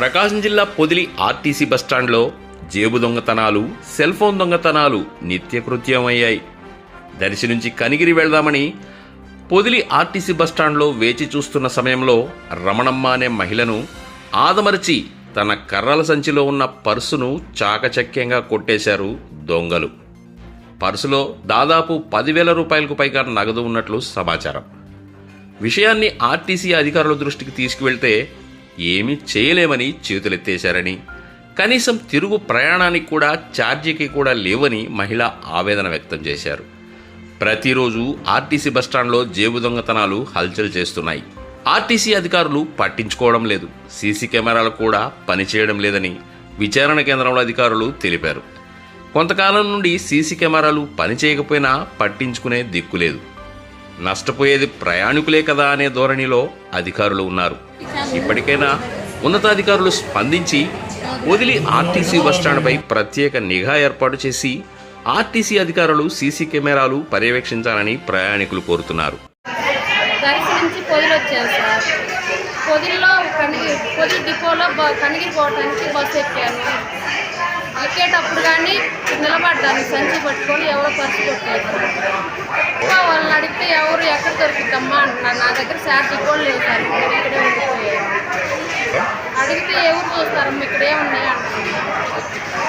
ప్రకాశం జిల్లా పొదిలి ఆర్టీసీ బస్టాండ్లో జేబు దొంగతనాలు సెల్ ఫోన్ దొంగతనాలు నిత్యకృత్యమయ్యాయి. దర్శి నుంచి కనిగిరి వెళ్దామని పొదిలి ఆర్టీసీ బస్టాండ్లో వేచి చూస్తున్న సమయంలో రమణమ్మ అనే మహిళను ఆదమరిచి తన కర్రల సంచిలో ఉన్న పర్సును చాకచక్యంగా కొట్టేశారు దొంగలు. పర్సులో దాదాపు పదివేల రూపాయలకు పైగా నగదు ఉన్నట్లు సమాచారం. విషయాన్ని ఆర్టీసీ అధికారుల దృష్టికి తీసుకువెళ్తే ఏమీ చేయలేమని చేతులెత్తేశారని. కనీసం తిరుగు ప్రయాణానికి కూడా ఛార్జీకి కూడా లేవని మహిళ ఆవేదన వ్యక్తం చేశారు. ప్రతిరోజు ఆర్టీసీ బస్టాండ్లో జేబు దొంగతనాలు హల్చల్ చేస్తున్నాయి. ఆర్టీసీ అధికారులు పట్టించుకోవడం లేదు. సీసీ కెమెరాలు కూడా పనిచేయడం లేదని విచారణ కేంద్రంలో అధికారులు తెలిపారు. కొంతకాలం నుండి సీసీ కెమెరాలు పనిచేయకపోయినా పట్టించుకునే దిక్కులేదు నష్టపోయేది ప్రయాణికులే కదా అనే ధోరణిలో అధికారులు ఉన్నారు. ఇప్పటికైనా ఉన్నతాధికారులు స్పందించి వదిలి ఆర్టీసీ బస్టాండ్పై ప్రత్యేక నిఘా ఏర్పాటు చేసి ఆర్టీసీ అధికారులు సీసీ కెమెరాలు పర్యవేక్షించాలని ప్రయాణికులు కోరుతున్నారు. దర్శి నుంచి పొదిలి డిపోలో బ- బస్సు ఎక్కాను ఎక్కేటప్పుడు కానీ నిలబడ్డాను సంచి పట్టుకొని ఎవరో పర్సు కొట్టారు. వాళ్ళని అడిగితే ఎవరు ఎక్కడ దొరుకుతామ్మా అంటున్నారు. నా దగ్గర ఛార్జీ కూడా లేదు సార్. ఇక్కడే ఉండిపోయారు. చూస్తారమ్మా ఇక్కడ ఏమున్నాయి అంటున్నారు